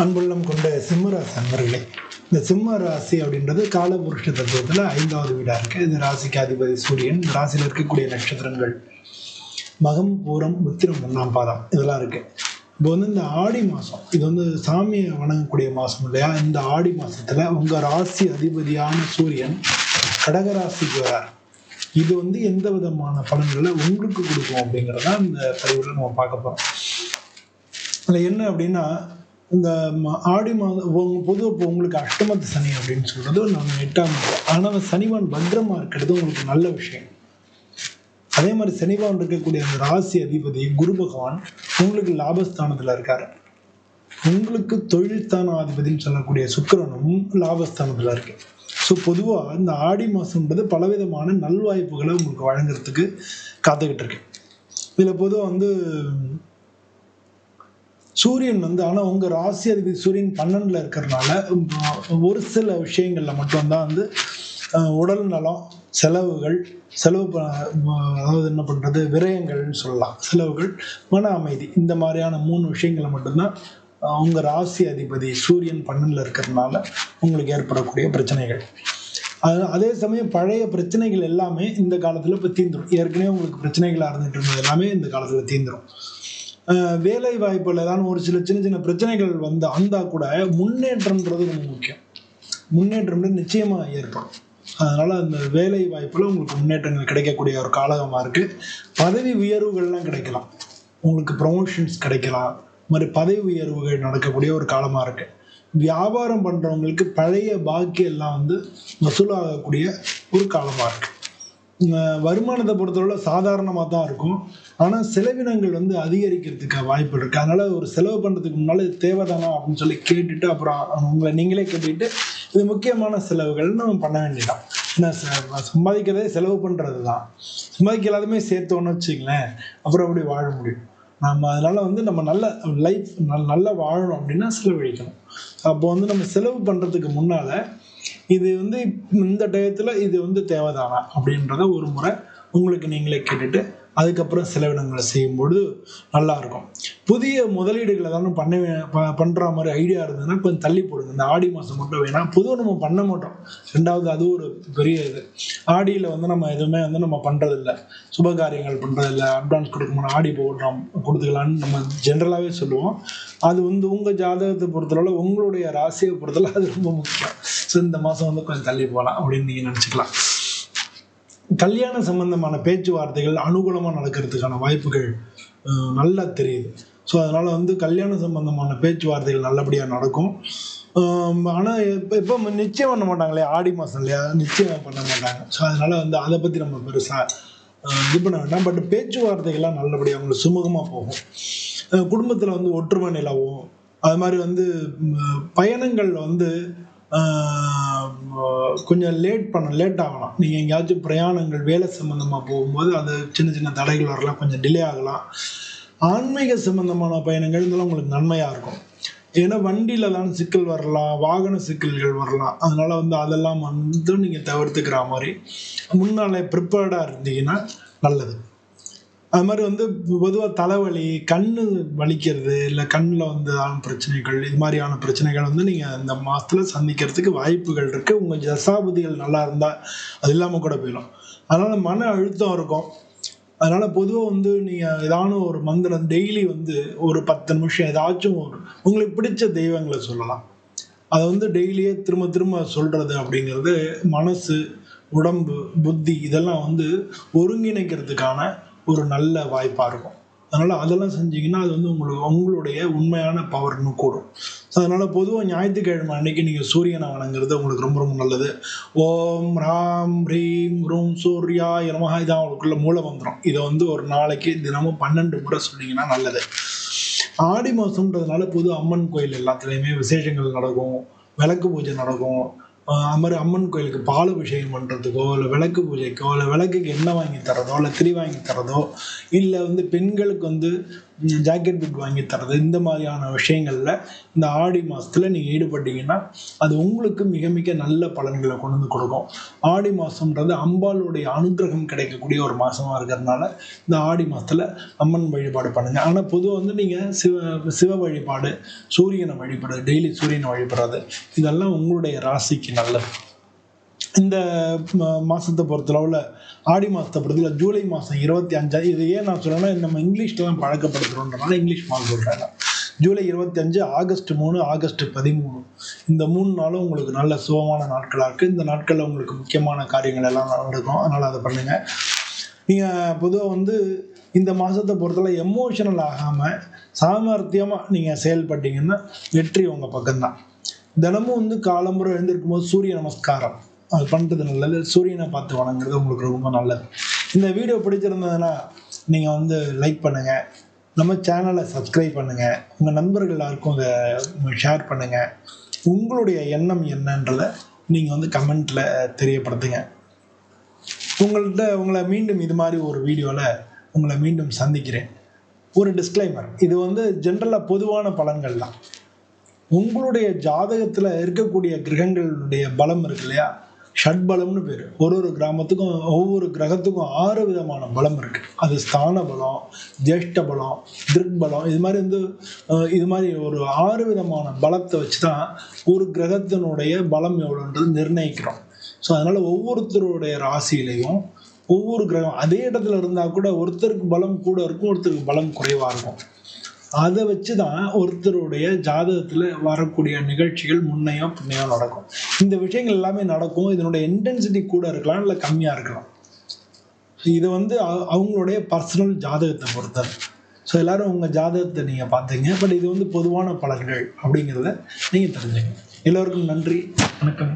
அன்புள்ளம் கொண்ட சிம்மராசி அன்பர்களே இந்த சிம்ம ராசி அப்படின்றது காலபுருஷ தத்துவத்தில் ஐந்தாவது வீடாக இருக்குது இது ராசிக்கு அதிபதி சூரியன். ராசியில் இருக்கக்கூடிய நட்சத்திரங்கள் மகம் பூரம் உத்திரம் ஒன்றாம் பாதம் இதெல்லாம் இருக்குது இப்போ வந்து இந்த ஆடி மாதம் இது வந்து சாமியை வணங்கக்கூடிய மாதம் இல்லையா? இந்த ஆடி மாதத்தில் உங்கள் ராசி அதிபதியான சூரியன் கடகராசிக்கு வரார். இது வந்து எந்த விதமான பலன்களை உங்களுக்கு கொடுக்கும் அப்படிங்கிறத இந்த பதிவில் நம்ம பார்க்க போகிறோம் அதில் என்ன அப்படின்னா இந்த ஆடி மாதம் பொதுவாக இப்போ உங்களுக்கு அஷ்டமத்து சனி அப்படின்னு சொல்றது நம்ம எட்டாம் ஆனால் சனிவான் பத்திரமா இருக்கிறது உங்களுக்கு நல்ல விஷயம். அதே மாதிரி சனிவான் இருக்கக்கூடிய அந்த ராசி அதிபதி குரு பகவான் உங்களுக்கு லாபஸ்தானத்தில் இருக்காரு. உங்களுக்கு தொழில்தான அதிபதினு சொல்லக்கூடிய சுக்கிரனும் லாபஸ்தானத்தில் இருக்கு. ஸோ பொதுவாக இந்த ஆடி மாதம்ன்றது பலவிதமான நல்வாய்ப்புகளை உங்களுக்கு வழங்குறதுக்கு காத்துக்கிட்டு இருக்கு. இதில் பொதுவாக வந்து சூரியன் வந்து ஆனால் உங்கள் ராசி அதிபதி சூரியன் பன்னெண்டில் இருக்கிறனால ஒரு சில விஷயங்களில் மட்டும்தான் வந்து உடல் நலம் செலவுகள் செலவு ப- அதாவது என்ன பண்ணுறது விரயங்கள்னு சொல்லலாம். செலவுகள் மன அமைதி இந்த மாதிரியான மூணு விஷயங்களை மட்டும்தான் உங்கள் ராசி அதிபதி சூரியன் பன்னெண்டில் இருக்கிறதுனால உங்களுக்கு ஏற்படக்கூடிய பிரச்சனைகள். அது அதே சமயம் பழைய பிரச்சனைகள் எல்லாமே இந்த காலத்தில் இப்போ தீந்துடும் ஏற்கனவே உங்களுக்கு பிரச்சனைகளாக இருந்துகிட்டு இருந்தது எல்லாமே இந்த காலத்தில் தீந்துடும் வேலை வாய்ப்புல ஏதாவது ஒரு சில சின்ன சின்ன பிரச்சனைகள் வந்து வந்தா கூட முன்னேற்றம்ன்றது ரொம்ப முக்கியம். முன்னேற்றம் நிச்சயமா ஏற்படும். அதனால அந்த வேலை வாய்ப்புல உங்களுக்கு முன்னேற்றங்கள் கிடைக்கக்கூடிய ஒரு காலகமாக இருக்கு. பதவி உயர்வுகள்லாம் கிடைக்கலாம். உங்களுக்கு ப்ரொமோஷன்ஸ் கிடைக்கலாம். மாதிரி பதவி உயர்வுகள் நடக்கக்கூடிய ஒரு காலமாக இருக்கு. வியாபாரம் பண்றவங்களுக்கு பழைய பாக்கி எல்லாம் வந்து வசூலாகக்கூடிய ஒரு காலமாக இருக்கு. வருமானத்தை பொறுத்தவரை சாதாரணமாக தான் இருக்கும். ஆனால் செலவினங்கள் வந்து அதிகரிக்கிறதுக்கு வாய்ப்பு இருக்குது அதனால் ஒரு செலவு பண்ணுறதுக்கு முன்னால் இது தேவைதானா அப்படின்னு சொல்லி கேட்டுட்டு அப்புறம் உங்களை நீங்களே கேட்டுக்கிட்டு இது முக்கியமான செலவுகள்னு நம்ம பண்ண வேண்டியதான் ஏன்னா ச- சம்பாதிக்கிறதே செலவு பண்ணுறது தான் சம்பாதிக்க எல்லாத்தையுமே சேர்த்தோன்னு வச்சுங்களேன் அப்புறம் அப்படி வாழ முடியும்? நம்ம அதனால வந்து நம்ம நல்ல லைஃப் நல்லா வாழணும் அப்படின்னா செலவழிக்கணும். அப்போ வந்து நம்ம செலவு பண்ணுறதுக்கு முன்னால் இது வந்து இந்த டயத்தில் இது வந்து தேவைதானா அப்படின்றத ஒரு முறை உங்களுக்கு நீங்களே கேட்டுட்டு அதுக்கப்புறம் செலவினங்களை செய்யும்பொழுது நல்லா இருக்கும் புதிய முதலீடுகள் ஏதாவது பண்ண பண்ணுற ப- மாதிரி ஐடியா இருந்ததுன்னா கொஞ்சம் தள்ளி போடுங்க. இந்த ஆடி மாதம் மட்டும் வேணாம் பொதுவாக நம்ம பண்ண மாட்டோம். ரெண்டாவது அது ஒரு பெரிய இது. ஆடியில் வந்து நம்ம எதுவுமே வந்து நம்ம பண்ணுறதில்ல சுப காரியங்கள் பண்ணுறதில்ல அட்வான்ஸ் கொடுக்கணும் ஆடி போடுறோம் கொடுத்துக்கலான்னு நம்ம ஜென்ரலாகவே சொல்லுவோம். அது வந்து உங்கள் ஜாதகத்தை பொறுத்தளவு உங்களுடைய ராசியை பொறுத்தளவு அது ரொம்ப முக்கியம். ஸோ இந்த மாதம் வந்து கொஞ்சம் தள்ளி போகலாம் அப்படின்னு நீங்கள் நினச்சிக்கலாம். கல்யாண சம்பந்தமான பேச்சுவார்த்தைகள் அனுகூலமாக நடக்கிறதுக்கான வாய்ப்புகள் நல்லா தெரியுது. ஸோ அதனால் வந்து கல்யாண சம்பந்தமான பேச்சுவார்த்தைகள் நல்லபடியாக நடக்கும். ஆனால் இப்போ இப்போ நிச்சயம் பண்ண மாட்டாங்களே ஆடி மாதம் இல்லையா? நிச்சயம் பண்ண மாட்டாங்க. ஸோ அதனால் வந்து அதை பற்றி நம்ம பெருசாக இது பண்ண வேண்டாம். பட் பேச்சுவார்த்தைகள்லாம் நல்லபடியாக அவங்களுக்கு சுமூகமாக போகும். குடும்பத்தில் வந்து ஒற்றுமை நிலவும். அது மாதிரி வந்து பயணங்கள் வந்து கொஞ்சம் லேட் பண்ண லேட் ஆகலாம். நீங்கள் எங்கேயாச்சும் பிரயாணங்கள் வேலை சம்மந்தமாக போகும்போது அது சின்ன சின்ன தடைகள் வரலாம் கொஞ்சம் டிலே ஆகலாம். ஆன்மீக சம்பந்தமான பயணங்கள் இதெல்லாம் உங்களுக்கு நன்மையாக இருக்கும். ஏன்னா வண்டியில் தான் சிக்கல் வரலாம் வாகன சிக்கல்கள் வரலாம். அதனால் வந்து அதெல்லாம் வந்து நீங்கள் தவிர்த்துக்கிற மாதிரி முன்னாலே ப்ரிப்பேர்டாக இருந்தீங்கன்னா நல்லது. அது மாதிரி வந்து பொதுவாக தலைவலி கண்ணு வலிக்கிறது இல்லை கண்ணில் வந்து ஆன பிரச்சனைகள் இது மாதிரியான பிரச்சனைகள் வந்து நீங்கள் இந்த மாதத்தில் சந்திக்கிறதுக்கு வாய்ப்புகள் இருக்குது உங்கள் ஜசாபுதிகள் நல்லா இருந்தால் அது இல்லாமல் கூட போயிடும் அதனால் மன அழுத்தம் இருக்கும். அதனால் பொதுவாக வந்து நீங்கள் ஏதான ஒரு மந்திரம் டெய்லி வந்து ஒரு பத்து நிமிஷம் ஏதாச்சும் ஒரு உங்களுக்கு பிடிச்ச தெய்வங்களை சொல்லலாம். அதை வந்து டெய்லியே திரும்ப திரும்ப சொல்கிறது அப்படிங்கிறது மனசு உடம்பு புத்தி இதெல்லாம் வந்து ஒருங்கிணைக்கிறதுக்கான ஒரு நல்ல வாய்ப்பாக இருக்கும். அதனால் அதெல்லாம் செஞ்சீங்கன்னா அது வந்து உங்களுக்கு உங்களுடைய உண்மையான பவர்னு கூடும். ஸோ அதனால் பொதுவாக ஞாயிற்றுக்கிழமை அன்னைக்கு நீங்கள் சூரியனை வணங்குறது உங்களுக்கு ரொம்ப ரொம்ப நல்லது. ஓம் ராம் ரீம் ரூம் சூர்யா நமஹா. இதான் அவங்களுக்குள்ள மூல வந்துடும் இதை வந்து ஒரு நாளைக்கு தினமும் பன்னெண்டு முறை சொன்னீங்கன்னா நல்லது. ஆடி மாதம்ன்றதுனால பொது அம்மன் கோயில் எல்லாத்துலேயுமே விசேஷங்கள் நடக்கும். விளக்கு பூஜை நடக்கும். அது மாதிரி அம்மன் கோயிலுக்கு பால் அபிஷேகம் பண்ணுறதுக்கோ இல்லை விளக்கு பூஜைக்கோ இல்லை விளக்குக்கு எண்ணெய் வாங்கி தரதோ இல்லை திரி வாங்கி தரதோ இல்லை வந்து பெண்களுக்கு வந்து ஜாக்கெட் பிட் வாங்கி தரது இந்த மாதிரியான விஷயங்களில் இந்த ஆடி மாதத்தில் நீங்கள் ஈடுபட்டீங்கன்னா அது உங்களுக்கு மிக மிக நல்ல பலன்களை கொண்டு வந்து கொடுக்கும். ஆடி மாதம்ன்றது அம்பாளுடைய அனுகிரகம் கிடைக்கக்கூடிய ஒரு மாதமாக இருக்கிறதுனால இந்த ஆடி மாதத்தில் அம்மன் வழிபாடு பண்ணுங்கள் ஆனால் பொதுவாக வந்து நீங்கள் சிவ சிவ வழிபாடு சூரியனை வழிபடுறது டெய்லி சூரியனை வழிபடுறது இதெல்லாம் உங்களுடைய ராசிக்கு நல்லது. இந்த மாதத்தை பொறுத்தளவில் ஆடி மாதத்தை பொறுத்தல ஜூலை மாதம் இருபத்தி அஞ்சாவது இது ஏன் நான் சொல்கிறேன்னா நம்ம இங்கிலீஷ்ல தான் பழக்கப்படுத்துகிறோன்றனால இங்கிலீஷ் மாதம் சொல்கிறேன் ஜூலை இருபத்தி அஞ்சு ஆகஸ்ட் மூணு ஆகஸ்ட் பதிமூணு. இந்த மூணு நாளும் உங்களுக்கு நல்ல சுகமான நாட்களாக இருக்குது இந்த நாட்களில் உங்களுக்கு முக்கியமான காரியங்கள் எல்லாம் நடக்கும் அதனால் அதை பண்ணுங்கள் நீங்கள் பொதுவாக வந்து இந்த மாதத்தை பொறுத்தவரை எமோஷனல் ஆகாமல் சாமர்த்தியமாக நீங்கள் செயல்பட்டீங்கன்னா வெற்றி உங்கள் பக்கம்தான். தினமும் வந்து காலம்புறம் எழுந்திருக்கும் போது சூரிய நமஸ்காரம். அது பண்ணுறது நல்லது. சூரியனை பார்த்து வணங்குறது உங்களுக்கு ரொம்ப நல்லது. இந்த வீடியோ பிடிச்சிருந்ததுன்னா நீங்கள் வந்து லைக் பண்ணுங்கள் நம்ம சேனலை சப்ஸ்கிரைப் பண்ணுங்கள் உங்கள் நண்பர்கள் எல்லாருக்கும் இதை ஷேர் பண்ணுங்கள் உங்களுடைய எண்ணம் என்னன்றதை நீங்கள் வந்து கமெண்ட்டில் தெரியப்படுத்துங்க. உங்கள்கிட்ட உங்களை மீண்டும் இது மாதிரி ஒரு வீடியோவில் உங்களை மீண்டும் சந்திக்கிறேன். ஒரு டிஸ்க்ளைமர் இது வந்து ஜென்ரலாக பொதுவான பலன்கள் தான். உங்களுடைய ஜாதகத்தில் இருக்கக்கூடிய கிரகங்களுடைய பலம் இருக்கு இல்லையா? ஷட்பலம்னு பேர். ஒரு ஒரு கிராமத்துக்கும் ஒவ்வொரு கிரகத்துக்கும் ஆறு விதமான பலம் இருக்கு. அது ஸ்தான பலம் ஜேஷ்ட பலம் திருக்பலம் இது மாதிரி வந்து இது மாதிரி ஒரு ஆறு விதமான பலத்தை வச்சு தான் ஒரு கிரகத்தினுடைய பலம் எவ்வளோன்றது நிர்ணயிக்கிறோம். ஸோ அதனால ஒவ்வொருத்தருடைய ராசியிலையும் ஒவ்வொரு கிரகம் அதே இடத்துல இருந்தால் கூட ஒருத்தருக்கு பலம் கூட இருக்கும் ஒருத்தருக்கு பலம் குறைவாக இருக்கும். அதை வச்சு தான் ஒருத்தருடைய ஜாதகத்தில் வரக்கூடிய நிகழ்ச்சிகள் முன்னையோ பின்னையோ நடக்கும். இந்த விஷயங்கள் எல்லாமே நடக்கும். இதனுடைய இன்டென்சிட்டி கூட இருக்கலாம் இல்லை கம்மியாக இருக்கலாம். இது வந்து அவங்களுடைய பர்சனல் ஜாதகத்தை பொறுத்தது. ஸோ எல்லாரும் உங்கள் ஜாதகத்தை நீங்கள் பார்த்தீங்க. பட் இது வந்து பொதுவான பலன்கள் அப்படிங்கிறத நீங்கள் தெரிஞ்சுங்க எல்லோருக்கும் நன்றி. வணக்கம்.